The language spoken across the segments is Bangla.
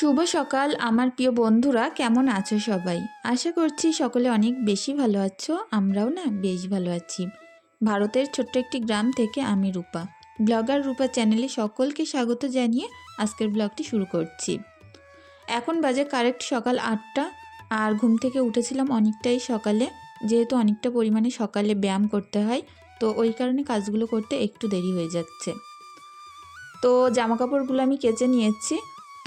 শুভ সকাল, আমার প্রিয় বন্ধুরা, কেমন আছো সবাই? আশা করছি সকলে অনেক বেশি ভালো আছো, আমরাও না বেশ ভালো আছি। ভারতের ছোট্ট একটি গ্রাম থেকে আমি রূপা। ব্লগার রূপা চ্যানেলে সকলকে স্বাগত জানিয়ে আজকের ব্লগটি শুরু করছি। এখন বাজে কারেক্ট সকাল আটটা, আর ঘুম থেকে উঠেছিলাম অনেকটাই সকালে, যেহেতু অনেকটা পরিমাণে সকালে ব্যায়াম করতে হয়, তো ওই কারণে কাজগুলো করতে একটু দেরি হয়ে যাচ্ছে। তো জামা কাপড়গুলো আমি কেচে নিয়েছি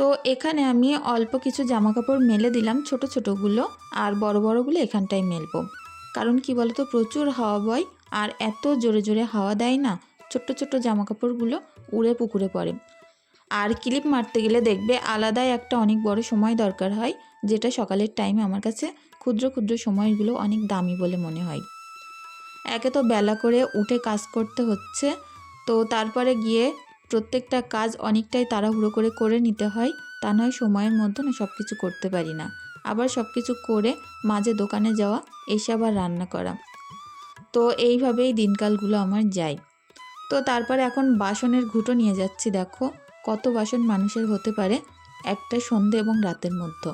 তো এখানে আমি অল্প কিছু জামা কাপড় মেলে দিলাম ছোট ছোটোগুলো আর বড় বড়গুলো এখানটায় মেলবো। কারণ কি বলতো, প্রচুর হাওয়া বয় আর এত জোরে জোরে হাওয়া দেয় না, ছোট্ট ছোট্ট জামা কাপড়গুলো উড়ে পুকুরে পড়ে। আর ক্লিপ মারতে গেলে দেখবে আলাদাই একটা অনেক বড় সময় দরকার হয়, যেটা সকালের টাইমে আমার কাছে ক্ষুদ্র ক্ষুদ্র সময়গুলো অনেক দামি বলে মনে হয়। একে তো বেলা করে উঠে কাজ করতে হচ্ছে, তো তারপরে গিয়ে প্রত্যেকটা কাজ অনেকটাই তাড়াহুড়ো করে করে নিতে হয়, তা নয় সময়ের মধ্যে না সব কিছু করতে পারি না। আবার সব কিছু করে মাঝে দোকানে যাওয়া, এসে আবার রান্না করা। তো এইভাবেই দিনকালগুলো আমার যায়। তো তারপর এখন বাসনের ঘুঁটো নিয়ে যাচ্ছি, দেখো। কত বাসন মানুষের হতে পারে একটা সন্ধে এবং রাতের মধ্যে।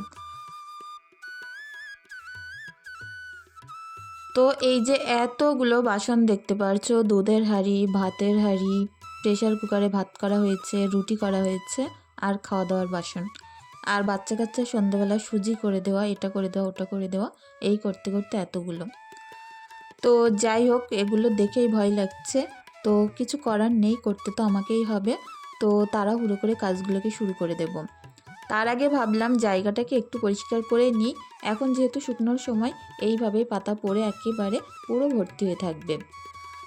তো এই যে এতগুলো বাসন দেখতে পারছ, দুধের হাঁড়ি, ভাতের হাঁড়ি প্রেশার কুকারে ভাত করা হয়েছে, রুটি করা হয়েছে আর খাওয়া দাওয়ার বাসন। আর বাচ্চা কাচ্চা সন্ধ্যাবেলা সুজি করে দেওয়া, এটা করে দেওয়া, ওটা করে দেওয়া, এই করতে করতে এতগুলো। তো যাই হোক, এগুলো দেখেই ভয় লাগছে। তো কিছু করার নেই, করতে তো আমাকেই হবে। তো তাড়াহুড়ো করে কাজগুলোকে শুরু করে দেব। তার আগে ভাবলাম জায়গাটাকে একটু পরিষ্কার করে নিই। এখন যেহেতু শুকনোর সময়, এইভাবেই পাতা পড়ে একেবারে পুরো ভর্তি হয়ে থাকবে।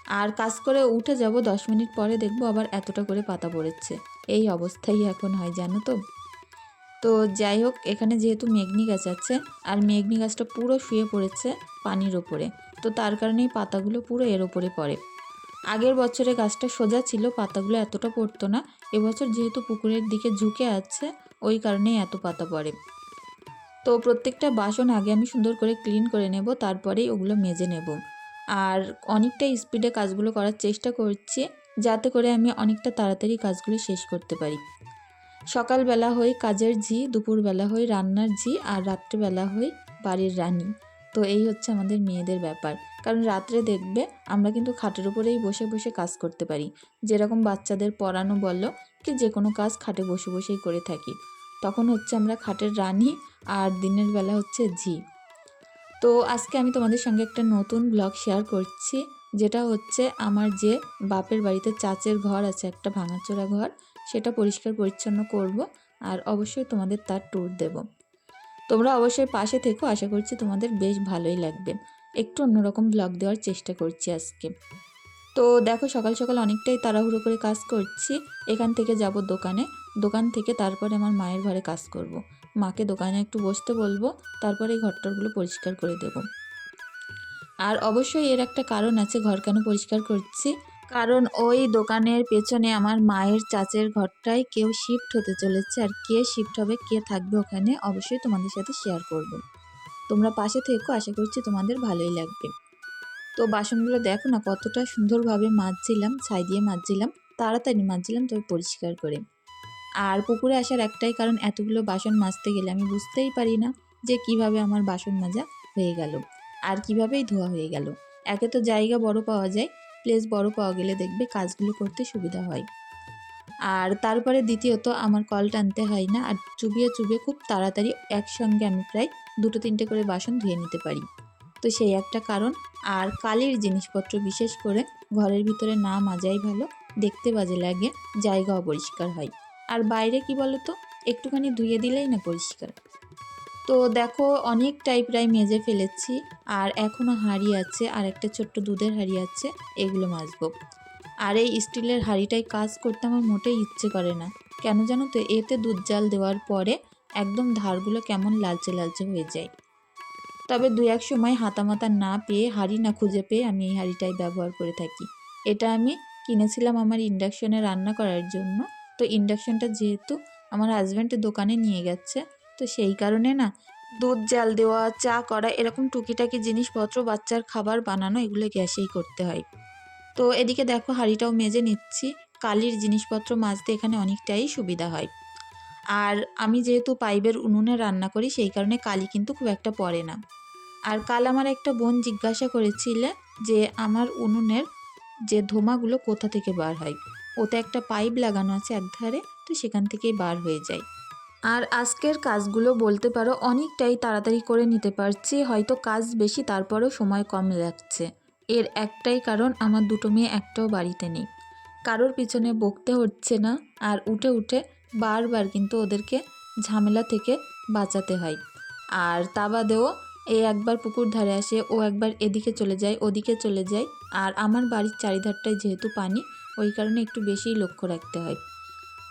আর কাজ করে উঠে যাব, দশ মিনিট পরে দেখব আবার এতটা করে পাতা পড়েছে। এই অবস্থাই এখন হয়, জানো তো? তো যাই হোক, এখানে যেহেতু মেঘনি গাছ আছে, আর মেঘনি গাছটা পুরো শুয়ে পড়েছে পানির ওপরে, তো তার কারণেই পাতাগুলো পুরো এর ওপরে পড়ে। আগের বছরে গাছটা সোজা ছিল, পাতাগুলো এতটা পড়তো না, এবছর যেহেতু পুকুরের দিকে ঝুঁকে আছে, ওই কারণেই এত পাতা পড়ে। তো প্রত্যেকটা বাসন আগে আমি সুন্দর করে ক্লিন করে নেব, তারপরেই ওগুলো মেজে নেব। আর অনেকটা স্পিডে কাজগুলো করার চেষ্টা করছি, যাতে করে আমি অনেকটা তাড়াতাড়ি কাজগুলো শেষ করতে পারি। সকালবেলা হই কাজের ঝি, দুপুরবেলা হই রান্নার ঝি, আর রাত্রেবেলা হই বাড়ির রানী। তো এই হচ্ছে আমাদের মেয়েদের ব্যাপার। কারণ রাত্রে দেখবে আমরা কিন্তু খাটের উপরেই বসে বসে কাজ করতে পারি। যেরকম বাচ্চাদের পড়ানো বলো কি যে কোনো কাজ খাটে বসে বসেই করে থাকি। তখন হচ্ছে আমরা খাটের রানী আর দিনের বেলা হচ্ছে ঝি। তো আজকে আমি তোমাদের সঙ্গে একটা নতুন ব্লগ শেয়ার করছি, যেটা হচ্ছে আমার যে বাপের বাড়িতে চাচের ঘর আছে, একটা ভাঙাচোরা ঘর, সেটা পরিষ্কার পরিচ্ছন্ন করব আর অবশ্যই তোমাদের তার ট্যুর দেব। তোমরা অবশ্যই পাশে থেকো, আশা করছি তোমাদের বেশ ভালোই লাগবে। একটু অন্যরকম ব্লগ দেওয়ার চেষ্টা করছি আজকে। তো দেখো, সকাল সকাল অনেকটাই তাড়াহুড়ো করে কাজ করছি, এখান থেকে যাব দোকানে, দোকান থেকে তারপরে আমার মায়ের ঘরে কাজ করব। মাকে দোকানে একটু বসতে বলব, তারপরে এই ঘরটরগুলো পরিষ্কার করে দেব। আর অবশ্যই এর একটা কারণ আছে, ঘর কেন পরিষ্কার করছি? কারণ ওই দোকানের পেছনে আমার মায়ের চাচের ঘরটায় কেউ শিফট হতে চলেছে, আর কে শিফট হবে, কে থাকবে ওখানে অবশ্যই তোমাদের সাথে শেয়ার করব। তোমরা পাশে থেকো, আশা করছি তোমাদের ভালোই লাগবে। তো বাসনগুলো দেখো না, কতটা সুন্দরভাবে মাজছিলাম, ছাই দিয়ে মাজছিলাম, তাড়াতাড়ি মাজছিলাম, তবে পরিষ্কার করে। আর পুকুরে আসার একটাই কারণ, এতগুলো বাসন মাজতে গেলে আমি বুঝতেই পারি না যে কীভাবে আমার বাসন মাজা হয়ে গেল আর কিভাবেই ধোয়া হয়ে গেল। একে তো জায়গা বড় পাওয়া যায় প্লেস বড় পাওয়া গেলে দেখবে কাজগুলো করতে সুবিধা হয়। আর তারপরে দ্বিতীয়ত, আমার কল টানতে হয় না আর চুবিয়ে চুবিয়ে খুব তাড়াতাড়ি একসঙ্গে আমি প্রায় দুটো তিনটে করে বাসন ধুয়ে নিতে পারি। তো সেই একটা কারণ। আর কালির জিনিসপত্র বিশেষ করে ঘরের ভিতরে না মাজাই ভালো, দেখতে বাজে লাগে জায়গা অপরিষ্কার হয়। আর বাইরে কি বলো তো একটুখানি ধুয়ে দিলেই না পরিষ্কার। তো দেখো অনেকটাই প্রায় মেজে ফেলেছি আর এখনও হাঁড়ি আছে আর একটা ছোট্ট দুধের হাঁড়ি আছে, এগুলো মাজবো। আর এই স্টিলের হাঁড়িটাই কাজ করতে আমার মোটেই ইচ্ছে করে না। কেন জানো তো, এতে দুধ জাল দেওয়ার পরে একদম ধারগুলো কেমন লালচে লালচে হয়ে যায়। তবে দু এক সময় হাতামাতা না পেয়ে, হাঁড়ি না খুঁজে পেয়ে আমি এই হাঁড়িটাই ব্যবহার করে থাকি। এটা আমি কিনেছিলাম আমার ইন্ডাকশনে রান্না করার জন্য। তো ইন্ডাকশনটা যেহেতু আমার হাজব্যান্ড দোকানে নিয়ে গেছে, তো সেই কারণে না দুধ, জাল দেওয়া, চা করা এরকম টুকিটাকি জিনিসপত্র বাচ্চার খাবার বানানো এগুলো গ্যাসেই করতে হয়। তো এদিকে দেখো হাঁড়িটাও মেজে নিচ্ছি, কালির জিনিসপত্র মাজতে এখানে অনেকটাই সুবিধা হয়। আর আমি যেহেতু পাইপের উনুনে রান্না করি সেই কারণে কালি কিন্তু খুব একটা পড়ে না। আর কাল আমার একটা বোন জিজ্ঞাসা করেছিলে যে আমার উনুনের যে ধোঁয়াগুলো কোথা থেকে বার হয়। ওতে একটা পাইপ লাগানো আছে একধারে, তো সেখান থেকেই বার হয়ে যায়। আর আজকের কাজগুলো বলতে পারো অনেকটাই তাড়াতাড়ি করে নিতে পারছি, হয়তো কাজ বেশি তারপরেও সময় কম লাগছে। এর একটাই কারণ আমার দুটো মেয়ে একটাও বাড়িতে নেই। কারোর পিছনে বকতে হচ্ছে না, আর উঠে উঠে বারবার কিন্তু ওদেরকে ঝামেলা থেকে বাঁচাতে হয়। আর তা বাদেও এ একবার পুকুর ধারে আসে, ও একবার এদিকে চলে যায়, ওদিকে চলে যায়, আর আমার বাড়ির চারিধারটায় যেহেতু পানি ওই কারণে একটু বেশিই লক্ষ্য রাখতে হয়।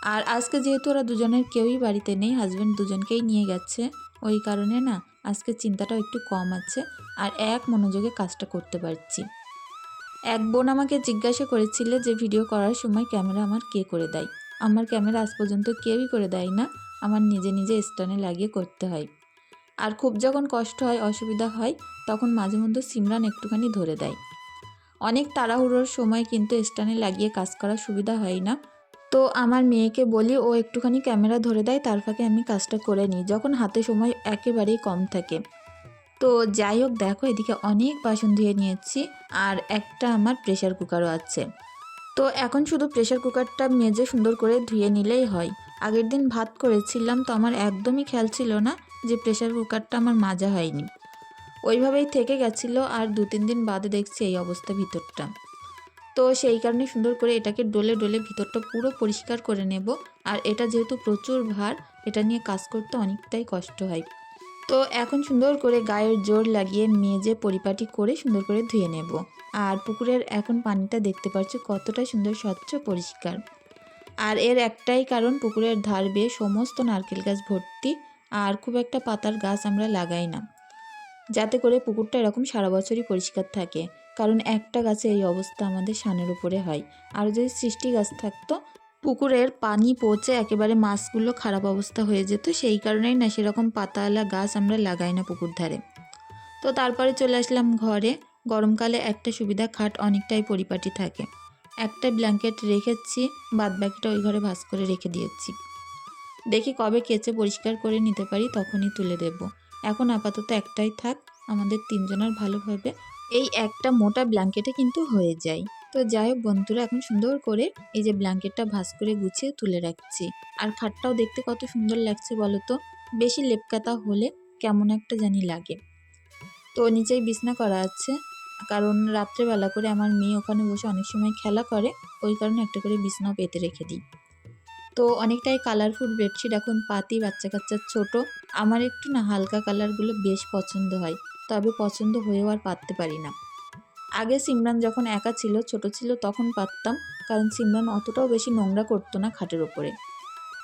আর আজকে যেহেতু ওরা দুজনের কেউই বাড়িতে নেই হাজব্যান্ড দুজনকেই নিয়ে গেছে, ওই কারণে না আজকে চিন্তাটাও একটু কম আছে আর এক মনোযোগে কাজটা করতে পারছি। এক বোন আমাকে জিজ্ঞাসা করেছিল যে, ভিডিও করার সময় ক্যামেরা আমার কে করে দেয়? আমার ক্যামেরা আজ পর্যন্ত কেউই করে দেয় না, আমার নিজে নিজে স্ট্যান্ডে লাগিয়ে করতে হয়। আর খুব যখন কষ্ট হয়, অসুবিধা হয়, তখন মাঝে মধ্যে সিমরান একটুখানি ধরে দেয়। অনেক তাড়াহুড়োর সময় কিন্তু স্ট্যান্ডে লাগিয়ে কাজ করার সুবিধা হয় না। তো আমার মেয়েকে বলি, ও একটুখানি ক্যামেরা ধরে দেয়, তার ফাঁকে আমি কাজটা করে নিই। যখন হাতে সময় একেবারেই কম থাকে। তো যাই হোক, দেখো, এদিকে অনেক বাসন ধুয়ে নিয়েছি আর একটা আমার প্রেশার কুকারও আছে। তো এখন শুধু প্রেশার কুকারটা মেজে সুন্দর করে ধুয়ে নিলেই হয়। আগের দিন ভাত করেছিলাম, তো আমার একদমই খেয়াল ছিল না যে প্রেশার কুকারটা আমার মাজা হয়নি। ওইভাবেই থেকে গেছিল আর দু তিন দিন বাদে দেখছি এই অবস্থা ভিতরটা। তো সেই কারণে সুন্দর করে এটাকে ডলে ডলে ভিতরটা পুরো পরিষ্কার করে নেব আর এটা যেহেতু প্রচুর ভার, এটা নিয়ে কাজ করতে অনেকটাই কষ্ট হয়। তো এখন সুন্দর করে গায়ের জোর লাগিয়ে মেজে পরিপাটি করে সুন্দর করে ধুয়ে নেব। আর পুকুরের এখন পানিটা দেখতে পাচ্ছ কতটা সুন্দর, স্বচ্ছ, পরিষ্কার। আর এর একটাই কারণ পুকুরের ধার বেয়ে সমস্ত নারকেল গাছ ভর্তি আর খুব একটা পাতার গাছ আমরা লাগাই না। যাতে করে পুকুরটা এরকম সারা বছরই পরিষ্কার থাকে। কারণ একটা গাছে এই অবস্থা আমাদের সানের উপরে হয়। আর যদি সৃষ্টি গাছ থাকতো, পুকুরের পানি পচে একেবারে মাছগুলো খারাপ অবস্থা হয়ে যেত, সেই কারণেই না সেরকম পাতাওয়ালা গাছ আমরা লাগাই না পুকুর ধারে। তো তারপরে চলে আসলাম ঘরে। গরমকালে একটা সুবিধা, খাট অনেকটাই পরিপাটি থাকে। একটা ব্ল্যাঙ্কেট রেখেছি, বাদ বাকিটা ওই ঘরে ভাস করে রেখে দিয়েছি। দেখি কবে কেচে পরিষ্কার করে নিতে পারি, তখনই তুলে দেব। এখন আপাতত একটাই থাক, আমাদের তিনজনের ভালোভাবে এই একটা মোটা ব্ল্যাঙ্কেটে কিন্তু হয়ে যায়। তো যাই হোক বন্ধুরা, এখন সুন্দর করে এই যে ব্ল্যাঙ্কেটটা ভাস করে গুছিয়ে তুলে রাখছি। আর খাটটাও দেখতে কত সুন্দর লাগছে বলো তো বেশি লেপকাতা হলে কেমন একটা জানি লাগে। তো নিচেই বিছনা করা আছে, কারণ রাত্রেবেলা করে আমার মেয়ে ওখানে বসে অনেক সময় খেলা করে, ওই কারণে একটা করে বিছনাও পেতে রেখে দিই। তো অনেকটাই কালারফুল বেডশিট এখন পাতি বাচ্চা কাচ্চার ছোট। আমার একটু না হালকা কালারগুলো বেশ পছন্দ হয়, তবে পছন্দ হয়েও আর পারতে পারি না। আগে সিমরান যখন একা ছিল, ছোট ছিল, তখন পারতাম কারণ সিমরান অতটাও বেশি নোংরা করতো না খাটের ওপরে।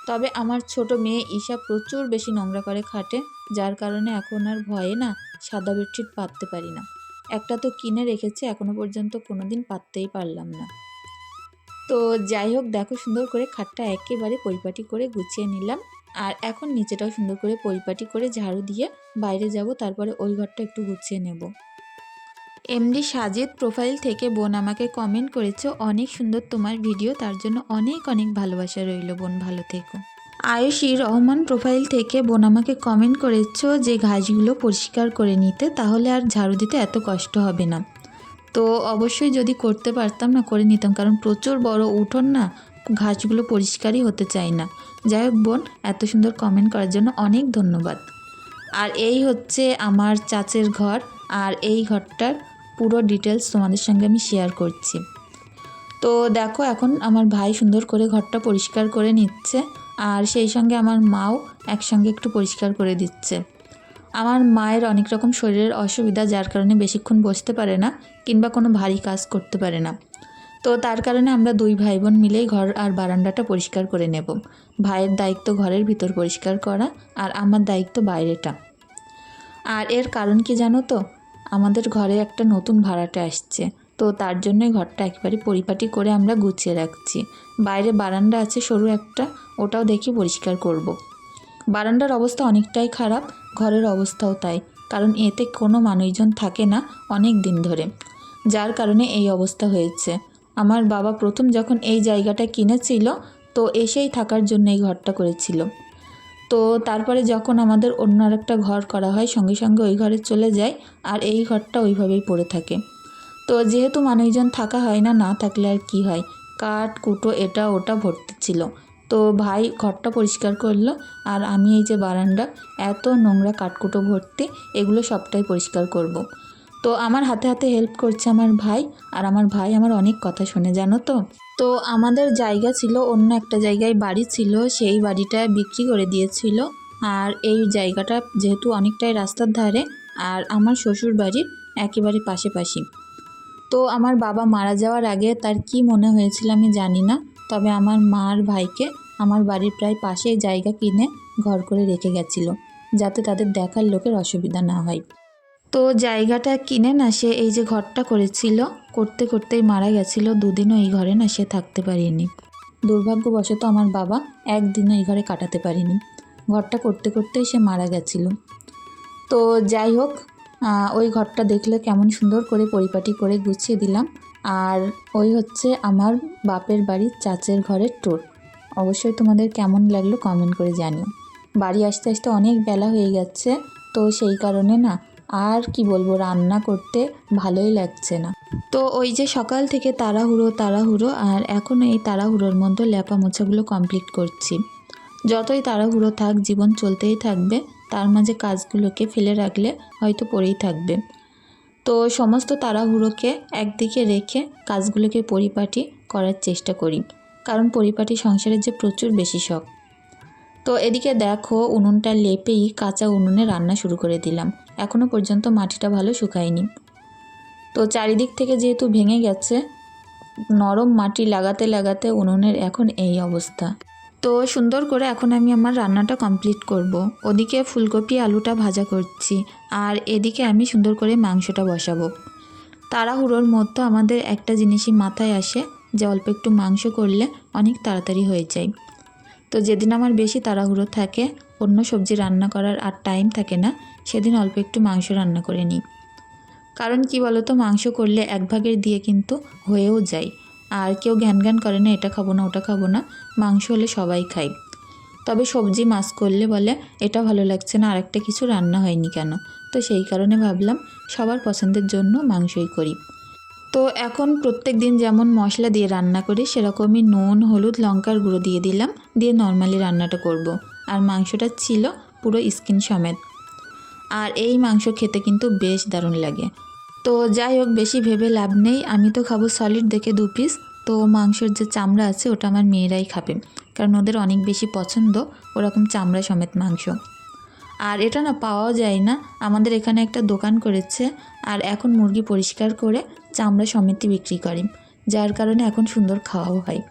তবে আমার ছোট মেয়ে ঈশা প্রচুর বেশি নোংরা করে খাটে, যার কারণে এখন আর ভয়ে না সাদা বেডশিট পাততে পারি না। একটা তো কিনে রেখেছে, এখনও পর্যন্ত কোনো দিন পাততেই পারলাম না। তো যাই হোক, দেখো সুন্দর করে খাটটা একেবারে পরিপাটি করে গুছিয়ে নিলাম। আর এখন নিচেটাও সুন্দর করে পরিপাটি করে ঝাড়ু দিয়ে বাইরে যাব, তারপরে ওই ঘরটা একটু গুছিয়ে নেব। এমডি সাজিদ প্রোফাইল থেকে বোন আমাকে কমেন্ট করেছ, অনেক সুন্দর তোমার ভিডিও, তার জন্য অনেক অনেক ভালোবাসা রইল বোন, ভালো থেকো। আয়ুষী রহমান প্রোফাইল থেকে বোন আমাকে কমেন্ট করেছ যে, ঘাসগুলো পরিষ্কার করে নিতে, তাহলে আর ঝাড়ু দিতে এত কষ্ট হবে না। তো অবশ্যই যদি করতে পারতাম না, করে নিতাম। কারণ প্রচুর বড় উঠোন না, ঘাসগুলো পরিষ্কারই হতে চায় না। যাই হোক বোন, এত সুন্দর কমেন্ট করার জন্য অনেক ধন্যবাদ। আর এই হচ্ছে আমার চাচের ঘর, আর এই ঘরটার পুরো ডিটেলস তোমাদের সঙ্গে আমি শেয়ার করছি। তো দেখো, এখন আমার ভাই সুন্দর করে ঘরটা পরিষ্কার করে নিচ্ছে, আর সেই সঙ্গে আমার মাও একসঙ্গে একটু পরিষ্কার করে দিচ্ছে। আমার মায়ের অনেক রকম শরীরের অসুবিধা, যার কারণে বেশিক্ষণ বসতে পারে না কিংবা কোনো ভারী কাজ করতে পারে না। তো তার কারণে আমরা দুই ভাই বোন মিলেই ঘর আর বারান্দাটা পরিষ্কার করে নেব। ভাইয়ের দায়িত্ব ঘরের ভিতর পরিষ্কার করা আর আমার দায়িত্ব বাইরেটা। আর এর কারণ কি জানো তো? আমাদের ঘরে একটা নতুন ভাড়াটে আসছে। তো তার জন্যই ঘরটা একেবারে পরিপাটি করে আমরা গুছিয়ে রাখছি। বাইরে বারান্দা আছে, সরু একটা, ওটাও দেখি পরিষ্কার করব। বারান্দার অবস্থা অনেকটাই খারাপ, ঘরের অবস্থাও তাই, কারণ এতে কোনো মানুষজন থাকে না অনেক দিন ধরে। যার কারণে এই অবস্থা হয়েছে। আমার বাবা প্রথম যখন এই জায়গাটা কিনেছিল, তো এসেই থাকার জন্য এই ঘরটা করেছিল। তো তারপরে যখন আমাদের অন্য আরেকটা ঘর করা হয়, সঙ্গে সঙ্গে ওই ঘরে চলে যায়, আর এই ঘরটা ওইভাবেই পড়ে থাকে। তো যেহেতু মানুষজন থাকা হয় না না থাকলে আর কি হয়? কাঠ, কুটো, এটা, ওটা ভর্তি ছিল। তো ভাই ঘরটা পরিষ্কার করল আর আমি এই যে বারান্দা, এত নোংরা কাঠকুটো ভর্তি, এগুলো সবটাই পরিষ্কার করব। তো আমার হাতে হাতে হেল্প করছে আমার ভাই আর আমার ভাই আমার অনেক কথা শোনে, জানো তো? তো আমাদের জায়গা ছিল, অন্য একটা জায়গায় বাড়ি ছিল, সেই বাড়িটা বিক্রি করে দিয়েছিল। আর এই জায়গাটা যেহেতু অনেকটাই রাস্তার ধারে আর আমার শ্বশুর বাড়ির একেবারে পাশাপাশি তো আমার বাবা মারা যাওয়ার আগে তার কি মনে হয়েছিল আমি জানি না। তবে আমার মার ভাইকে আমার বাড়ির প্রায় পাশেই জায়গা কিনে ঘর করে রেখে গেছিল, যাতে তাদের দেখার লোকের অসুবিধা না হয়। তো জায়গাটা কিনে না, সে এই যে ঘরটা করেছিল, করতে করতেই মারা গেছিল, দুদিনও এই ঘরে না সে থাকতে পারেনি। দুর্ভাগ্যবশত আমার বাবা একদিনও এই ঘরে কাটাতে পারেনি। ঘরটা করতে করতেই সে মারা গেছিল। তো যাই হোক ওই ঘরটা দেখলে কেমন সুন্দর করে পরিপাটি করে গুছিয়ে দিলাম। আর ওই হচ্ছে আমার বাপের বাড়ির চাচের ঘরের ট্যুর অবশ্যই তোমাদের কেমন লাগল কমেন্ট করে জানিও। বাড়ি আসতে আসতে অনেক বেলা হয়ে গেছে, তো সেই কারণে না আর কি বলব, রান্না করতে ভালোই লাগছে না। তো ওই যে সকাল থেকে তাড়াহুড়ো তাড়াহুড়ো, আর এখন এই তাড়াহুড়োর মধ্যে ল্যাপা মোছাগুলো কমপ্লিট করছি। যতই তাড়াহুড়ো থাক, জীবন চলতেই থাকবে, তার মাঝে কাজগুলোকে ফেলে রাখলে হয়তো পড়েই থাকবে। তো সমস্ত তাড়াহুড়োকে একদিকে রেখে কাজগুলোকে পরিপাটি করার চেষ্টা করি। কারণ পরিপাটি সংসারের যে প্রচুর বেশি শখ। তো এদিকে দেখো, উনুনটা লেপেই কাঁচা উনুনে রান্না শুরু করে দিলাম। এখনও পর্যন্ত মাটিটা ভালো শুকায়নি। তো চারিদিক থেকে যেহেতু ভেঙে গেছে, নরম মাটি লাগাতে লাগাতে উনুনের এখন এই অবস্থা। তো সুন্দর করে এখন আমি আমার রান্নাটা কমপ্লিট করব। ওদিকে ফুলকপি, আলুটা ভাজা করছি, আর এদিকে আমি সুন্দর করে মাংসটা বসাবো। তাড়াহুড়োর মধ্যে আমাদের একটা জিনিসই মাথায় আসে যে অল্প একটু মাংস করলে অনেক তাড়াতাড়ি হয়ে যায়। তো যেদিন আমার বেশি তাড়াহুড়ো থাকে, অন্য সবজি রান্না করার আর টাইম থাকে না, সেদিন অল্প একটু মাংস রান্না করে নিই। কারণ কি বলতো, মাংস করলে এক ভাগের দিয়ে কিন্তু হয়েও যায়। আর কেউ জ্ঞান জ্ঞান করে না, এটা খাব না, ওটা খাব না, মাংস হলে সবাই খায়। তবে সবজি মাছ করলে বলে, এটা ভালো লাগছে না, আরেকটা কিছু রান্না হয়নি কেন? তো সেই কারণে ভাবলাম, সবার পছন্দের জন্য মাংসই করি। তো এখন প্রত্যেক দিন যেমন মশলা দিয়ে রান্না করি, সেরকমই নুন, হলুদ, লঙ্কার গুঁড়ো দিয়ে দিলাম, দিয়ে নর্মালি রান্নাটা করব। আর মাংসটা ছিল পুরো স্কিন সমেত। আর এই মাংস খেতে কিন্তু বেশ দারুণ লাগে। তো যাই হোক, বেশি ভেবে লাভ নেই। আমি তো খাব সলিড দেখে দু পিস তো মাংসের যে চামড়া আছে, ওটা আমার মেয়েরাই খাবে। কারণ ওদের অনেক বেশি পছন্দ। ওরকম চামড়া সমেত মাংস। আর এটা না পাওয়াও যায় না। আমাদের এখানে একটা দোকান করেছে। আর এখন মুরগি পরিষ্কার করে চামড়া সমেতই বিক্রি করে। যার কারণে এখন সুন্দর খাওয়াও হয়।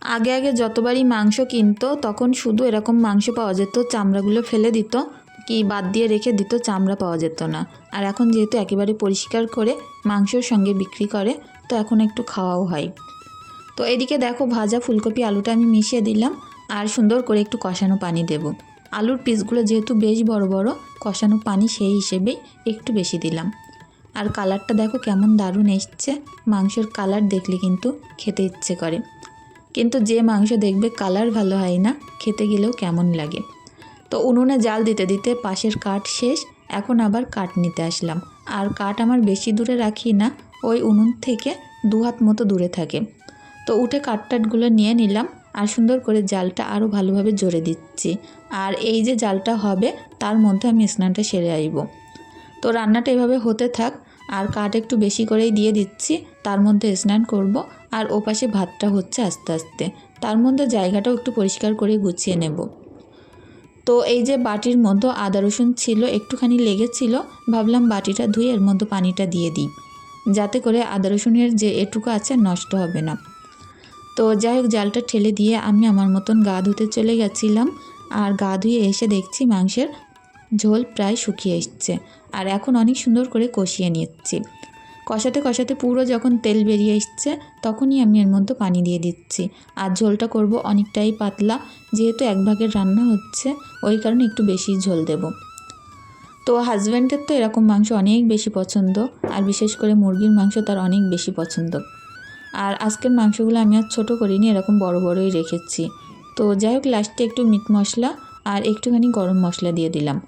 আগে আগে যতবারই মাংস কিনতো, তখন শুধু এরকম মাংস পাওয়া যেত, চামড়াগুলো ফেলে দিত। কি বাদ দিয়ে রেখে দিত চামড়া পাওয়া যেত না। আর এখন যেহেতু একেবারে পরিষ্কার করে মাংসর সঙ্গে বিক্রি করে, তো এখন একটু খাওয়াও হয়। তো এদিকে দেখো ভাজা ফুলকপি আলুটা আমি মিশিয়ে দিলাম, আর সুন্দর করে একটু কষানো পানি দেব। আলুর পিসগুলো যেহেতু বেশ বড় বড়, কষানো পানি সেই হিসেবেই একটু বেশি দিলাম। আর কালারটা দেখো কেমন দারুণ এসছে। মাংসের কালার দেখলে কিন্তু খেতে ইচ্ছে করে। কিন্তু যে মাংস দেখবে কালার ভালো হয় না, খেতে গেলেও কেমন লাগে। তো উনুনে জাল দিতে দিতে পাশের কাঠ শেষ, এখন আবার কাঠ নিতে আসলাম। আর কাঠ আমার বেশি দূরে রাখি না, ওই উনুন থেকে দু হাত মতো দূরে থাকে। তো উঠে কাঠটাটগুলো নিয়ে নিলাম আর সুন্দর করে জালটা আরও ভালোভাবে জোরে দিচ্ছি। আর এই যে জালটা হবে, তার মধ্যে আমি স্নানটা সেরে আসব তো রান্নাটা এভাবে হতে থাক, আর কাঠ একটু বেশি করেই দিয়ে দিচ্ছি, তার মধ্যে স্নান করব আর ওপাশে ভাতটা হচ্ছে আস্তে আস্তে। তার মধ্যে জায়গাটাও একটু পরিষ্কার করে গুছিয়ে নেব। তো এই যে বাটির মধ্যে আদা রসুন ছিল, একটুখানি লেগেছিল, ভাবলাম বাটিটা ধুয়ে এর মধ্যে পানিটা দিয়ে দিই। যাতে করে আদা রসুনের যে এটুকু আছে নষ্ট হবে না। তো যাই হোক, জালটা ঠেলে দিয়ে আমি আমার মতন গা ধুতে চলে গেছিলাম। আর গা ধুয়ে এসে দেখছি মাংসের ঝোল প্রায় শুকিয়ে এসছে। আর এখন অনেক সুন্দর করে কষিয়ে নিচ্ছি। কষাতে কষাতে পুরো যখন তেল বেরিয়ে এসছে, তখনই আমি এর মধ্যে পানি দিয়ে দিচ্ছি। আর ঝোলটা করব অনেকটাই পাতলা, যেহেতু এক ভাগের রান্না হচ্ছে, ওই কারণে একটু বেশি ঝোল দেব। তো হাজব্যান্ডের তো এরকম মাংস অনেক বেশি পছন্দ, আর বিশেষ করে মুরগির মাংস তার অনেক বেশি পছন্দ। আর আজকের মাংসগুলো আমি আর ছোটো করিনি, এরকম বড় বড়ই রেখেছি। তো যাই হোক লাস্টে একটু মিট মশলা আর একটুখানি গরম মশলা দিয়ে দিলাম।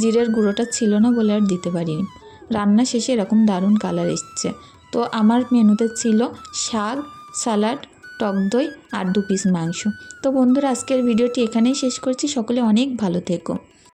জিরের গুঁড়োটা ছিল না বলে আর দিতে পারিনি। রান্না শেষে এরকম দারুণ কালার এসছে। তো আমার মেনুতে ছিল শাক স্যালাড টক দই আর দু পিস মাংস। তো বন্ধুরা, আজকের ভিডিওটি এখানেই শেষ করছি। সকলে অনেক ভালো থেকো।